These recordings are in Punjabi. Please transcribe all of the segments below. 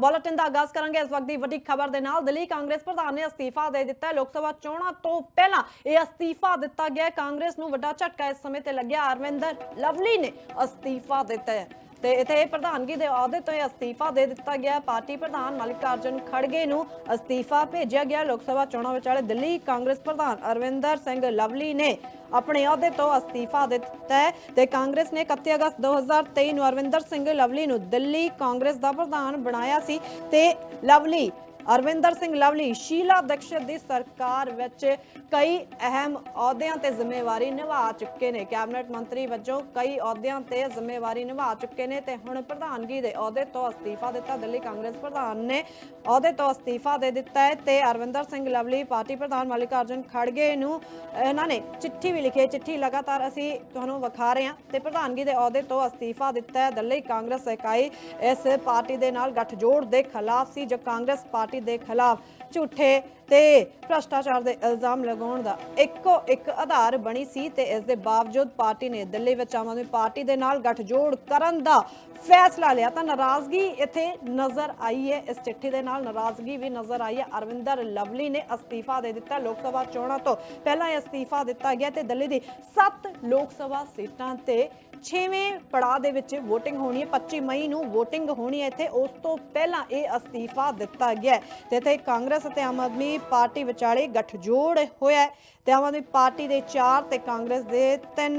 ਬੁਲੇਟਿਨ ਦਾ ਆਗਾਜ਼ ਕਰਾਂਗੇ। ਇਸ ਵਕਤ ਦੀ ਵੱਡੀ ਖਬਰ ਦੇ ਨਾਲ ਦਿੱਲੀ ਕਾਂਗਰਸ ਪ੍ਰਧਾਨ ਨੇ ਅਸਤੀਫਾ ਦੇ ਦਿੱਤਾ ਲੋਕ ਸਭਾ ਚੋਣਾਂ ਤੋਂ ਪਹਿਲਾਂ ਇਹ ਅਸਤੀਫਾ ਦਿੱਤਾ ਗਿਆ ਕਾਂਗਰਸ ਨੂੰ ਵੱਡਾ ਝਟਕਾ ਇਸ ਸਮੇਂ ਤੇ ਲੱਗਿਆ। ਅਰਵਿੰਦਰ ਲਵਲੀ ਨੇ ਅਸਤੀਫਾ ਦਿੱਤਾ ਹੈ। ਤੇ ਇਥੇ ਪ੍ਰਧਾਨਗੀ ਦੇ ਅਹੁਦੇ ਤੋਂ ਅਸਤੀਫਾ ਦੇ ਦਿੱਤਾ ਗਿਆ ਪਾਰਟੀ ਪ੍ਰਧਾਨ ਮਲਿਕਾਰਜੁਨ ਖੜਗੇ ਨੂੰ ਅਸਤੀਫਾ ਭੇਜਿਆ ਗਿਆ। ਲੋਕ ਸਭਾ ਚੋਣਾਂ ਵਿਚਾਲੇ ਦਿੱਲੀ ਕਾਂਗਰਸ ਪ੍ਰਧਾਨ ਅਰਵਿੰਦਰ ਸਿੰਘ ਲਵਲੀ ਨੇ ਆਪਣੇ ਅਹੁਦੇ ਤੋਂ ਅਸਤੀਫਾ ਦੇ ਦਿੱਤਾ ਹੈ ਤੇ ਕਾਂਗਰਸ ਨੇ 31 ਅਗਸਤ 2023 ਨੂੰ ਅਰਵਿੰਦਰ ਸਿੰਘ ਲਵਲੀ ਨੂੰ ਦਿੱਲੀ ਕਾਂਗਰਸ ਦਾ ਪ੍ਰਧਾਨ ਬਣਾਇਆ ਸੀ ਤੇ ਲਵਲੀ ਅਰਵਿੰਦਰ ਸਿੰਘ ਲਵਲੀ, ਸ਼ੀਲਾ ਦੀਕਸ਼ਤ ਦੀ ਸਰਕਾਰ ਵਿੱਚ ਕਈ ਅਹਿਮ ਅਹੁਦਿਆਂ ਤੇ ਜ਼ਿੰਮੇਵਾਰੀ ਨਿਭਾ ਚੁੱਕੇ ਨੇ। ਕੈਬਨਿਟ ਮੰਤਰੀ ਵਜੋਂ ਕਈ ਅਹੁਦਿਆਂ ਤੇ ਜ਼ਿੰਮੇਵਾਰੀ ਨਿਭਾ ਚੁੱਕੇ ਨੇ ਤੇ ਹੁਣ ਪ੍ਰਧਾਨਗੀ ਦੇ ਅਹੁਦੇ ਤੋਂ ਅਸਤੀਫਾ ਦਿੱਤਾ ਦਿੱਲੀ ਕਾਂਗਰਸ ਪ੍ਰਧਾਨ ਨੇ ਅਹੁਦੇ ਤੋਂ ਅਸਤੀਫਾ ਦੇ ਦਿੱਤਾ ਹੈ ਤੇ ਅਰਵਿੰਦਰ ਸਿੰਘ ਲਵਲੀ ਪਾਰਟੀ ਪ੍ਰਧਾਨ ਮਲਿਕਾਰਜੁਨ ਖੜਗੇ ਨੂੰ ਇਹਨਾਂ ਨੇ ਚਿੱਠੀ ਵੀ ਲਿਖੀ ਚਿੱਠੀ ਲਗਾਤਾਰ ਅਸੀਂ ਤੁਹਾਨੂੰ ਵਿਖਾ ਰਹੇ ਹਾਂ ਤੇ ਪ੍ਰਧਾਨਗੀ ਦੇ ਅਹੁਦੇ ਤੋਂ ਅਸਤੀਫਾ ਦਿੱਤਾ ਹੈ। ਦਿੱਲੀ ਕਾਂਗਰਸ ਇਕਾਈ ਇਸ ਪਾਰਟੀ ਦੇ ਨਾਲ ਗੱਠਜੋੜ ਦੇ ਖਿਲਾਫ ਸੀ। ਜੋ ਕਾਂਗਰਸ ਪਾਰਟੀ ਦੇ ਖਿਲਾਫ ਝੂਠੇ ਤੇ ਭ੍ਰਸ਼ਟਾਚਾਰ ਦੇ ਇਲਜ਼ਾਮ ਲਗਾਉਣ ਦਾ ਇੱਕੋ ਇੱਕ ਆਧਾਰ ਬਣੀ ਸੀ ਤੇ ਇਸ ਦੇ ਬਾਵਜੂਦ ਪਾਰਟੀ ਨੇ ਦਿੱਲੀ ਵਿੱਚ ਆਮ ਆਦਮੀ ਪਾਰਟੀ ਦੇ ਨਾਲ ਗੱਠਜੋੜ ਕਰਨ ਦਾ ਫੈਸਲਾ ਲਿਆ ਤਾਂ ਨਾਰਾਜ਼ਗੀ ਇੱਥੇ ਨਜ਼ਰ ਆਈ ਹੈ। ਇਸ ਚਿੱਠੀ ਦੇ ਨਾਲ ਨਾਰਾਜ਼ਗੀ ਵੀ ਨਜ਼ਰ ਆਈ ਹੈ। ਅਰਵਿੰਦਰ ਲਵਲੀ ਨੇ ਅਸਤੀਫਾ ਦੇ ਦਿੱਤਾ ਲੋਕ ਸਭਾ ਚੋਣਾਂ ਤੋਂ। ਪਹਿਲਾਂ ਇਹ ਅਸਤੀਫਾ ਦਿੱਤਾ ਗਿਆ ਤੇ ਦਿੱਲੀ ਦੀ 7 ਲੋਕ ਸਭਾ ਸੀਟਾਂ ਤੇ 6ਵੇਂ ਪੜਾਅ ਦੇ ਵਿੱਚ VOTING ਹੋਣੀ ਹੈ 25 ਮਈ ਨੂੰ VOTING ਹੋਣੀ ਹੈ ਇੱਥੇ। ਉਸ ਤੋਂ ਪਹਿਲਾਂ ਇਹ ਅਸਤੀਫਾ ਦਿੱਤਾ ਗਿਆ ਹੈ ਤੇ ਇੱਥੇ ਕਾਂਗਰਸ ਅਤੇ ਆਮ ਆਦਮੀ ਪਾਰਟੀ ਵਿਚਾਲੇ ਗੱਠਜੋੜ ਹੋਇਆ ਹੈ। ਤੇ ਆਮ ਆਦਮੀ ਪਾਰਟੀ ਦੇ 4 ਤੇ ਕਾਂਗਰਸ ਦੇ 3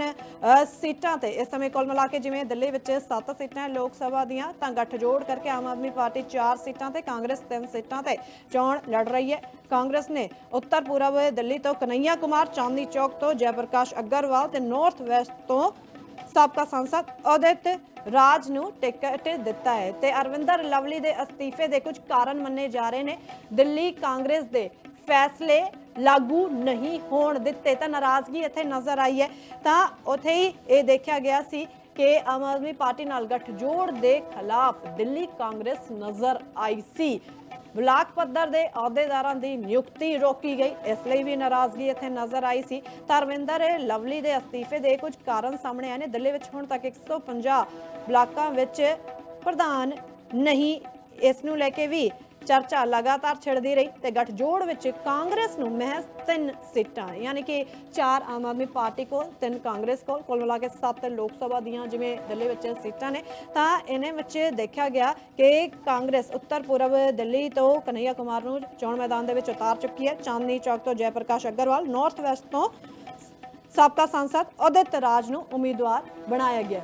ਸੀਟਾਂ ਤੇ ਇਸ ਸਮੇਂ ਕੁੱਲ ਮਿਲਾ ਕੇ ਜਿਵੇਂ ਦਿੱਲੀ ਵਿੱਚ 7 ਸੀਟਾਂ ਲੋਕ ਸਭਾ ਦੀਆਂ, ਤਾਂ ਗੱਠਜੋੜ ਕਰਕੇ ਆਮ ਆਦਮੀ ਪਾਰਟੀ 4 ਸੀਟਾਂ ਤੇ, ਕਾਂਗਰਸ 3 ਸੀਟਾਂ ਤੇ ਚੋਣ ਲੜ ਰਹੀ ਹੈ। ਕਾਂਗਰਸ ਨੇ ਉੱਤਰ ਪੂਰਬ ਦਿੱਲੀ ਤੋਂ ਕਨਈਆ ਕੁਮਾਰ, ਚਾਂਦਨੀ ਚੌਕ ਤੋਂ ਜੈਪ੍ਰਕਾਸ਼ ਅਗਰਵਾਲ ਤੇ ਨਾਰਥ ਵੈਸਟ ਤੋਂ ਸਾਬਕਾ ਸੰਸਦ ਉਦਿਤ ਰਾਜ ਨੂੰ ਟਿਕਟ ਦਿੱਤਾ ਹੈ ਤੇ ਅਰਵਿੰਦਰ ਲਵਲੀ ਦੇ ਅਸਤੀਫੇ ਦੇ ਕੁਝ ਕਾਰਨ ਮੰਨੇ ਜਾ ਰਹੇ ਨੇ। ਦਿੱਲੀ ਕਾਂਗਰਸ ਦੇ ਫੈਸਲੇ ਲਾਗੂ ਨਹੀਂ ਹੋਣ ਦਿੱਤੇ ਤਾਂ ਨਾਰਾਜ਼ਗੀ ਇੱਥੇ ਨਜ਼ਰ ਆਈ ਹੈ। ਤਾਂ ਉੱਥੇ ਹੀ ਇਹ ਦੇਖਿਆ ਗਿਆ ਸੀ ਕਿ ਆਮ ਆਦਮੀ ਪਾਰਟੀ ਨਾਲ ਗੱਠਜੋੜ ਦੇ ਖਿਲਾਫ ਦਿੱਲੀ ਕਾਂਗਰਸ ਨਜ਼ਰ ਆਈ ਸੀ। ਬਲਾਕ ਪੱਧਰ ਦੇ ਅਹੁਦੇਦਾਰਾਂ ਦੀ ਨਿਯੁਕਤੀ ਰੋਕੀ ਗਈ। ਇਸ ਲਈ ਵੀ ਨਾਰਾਜ਼ਗੀ ਇੱਥੇ ਨਜ਼ਰ ਆਈ ਸੀ। ਧਰਮਿੰਦਰ ਲਵਲੀ ਦੇ ਅਸਤੀਫੇ ਦੇ ਕੁਝ ਕਾਰਨ ਸਾਹਮਣੇ ਆਏ ਨੇ। ਦਿੱਲੀ ਵਿੱਚ ਹੁਣ ਤੱਕ 150 ਬਲਾਕਾਂ ਵਿੱਚ ਪ੍ਰਧਾਨ ਨਹੀਂ। ਇਸ ਨੂੰ ਲੈ ਕੇ ਵੀ ਚਰਚਾ ਲਗਾਤਾਰ ਛਿੜਦੀ ਰਹੀ ਤੇ ਗੱਠਜੋੜ ਵਿੱਚ ਕਾਂਗਰਸ ਨੂੰ ਮਹਿਜ਼ ਤਿੰਨ ਸੀਟਾਂ ਯਾਨੀ ਕਿ ਚਾਰ ਆਮ ਆਦਮੀ ਪਾਰਟੀ ਕੋਲ, ਤਿੰਨ ਕਾਂਗਰਸ ਕੋਲ, ਕੁੱਲ ਮਿਲਾ ਕੇ ਸੱਤ ਲੋਕ ਸਭਾ ਦੀਆਂ ਜਿਵੇਂ ਦਿੱਲੀ ਵਿੱਚ ਸੀਟਾਂ ਨੇ, ਤਾਂ ਇਹਨੇ ਵਿੱਚ ਦੇਖਿਆ ਗਿਆ ਕਿ ਕਾਂਗਰਸ ਉੱਤਰ ਪੂਰਬ ਦਿੱਲੀ ਤੋਂ ਕਨਈਆ ਕੁਮਾਰ ਨੂੰ ਚੋਣ ਮੈਦਾਨ ਦੇ ਵਿੱਚ ਉਤਾਰ ਚੁੱਕੀ ਹੈ। ਚਾਂਦਨੀ ਚੌਕ ਤੋਂ ਜੈਪ੍ਰਕਾਸ਼ ਅਗਰਵਾਲ ਨਾਰਥ ਵੈਸਟ ਤੋਂ ਸਾਬਕਾ ਸੰਸਦ ਉਦਿਤ ਰਾਜ ਨੂੰ ਉਮੀਦਵਾਰ ਬਣਾਇਆ ਗਿਆ।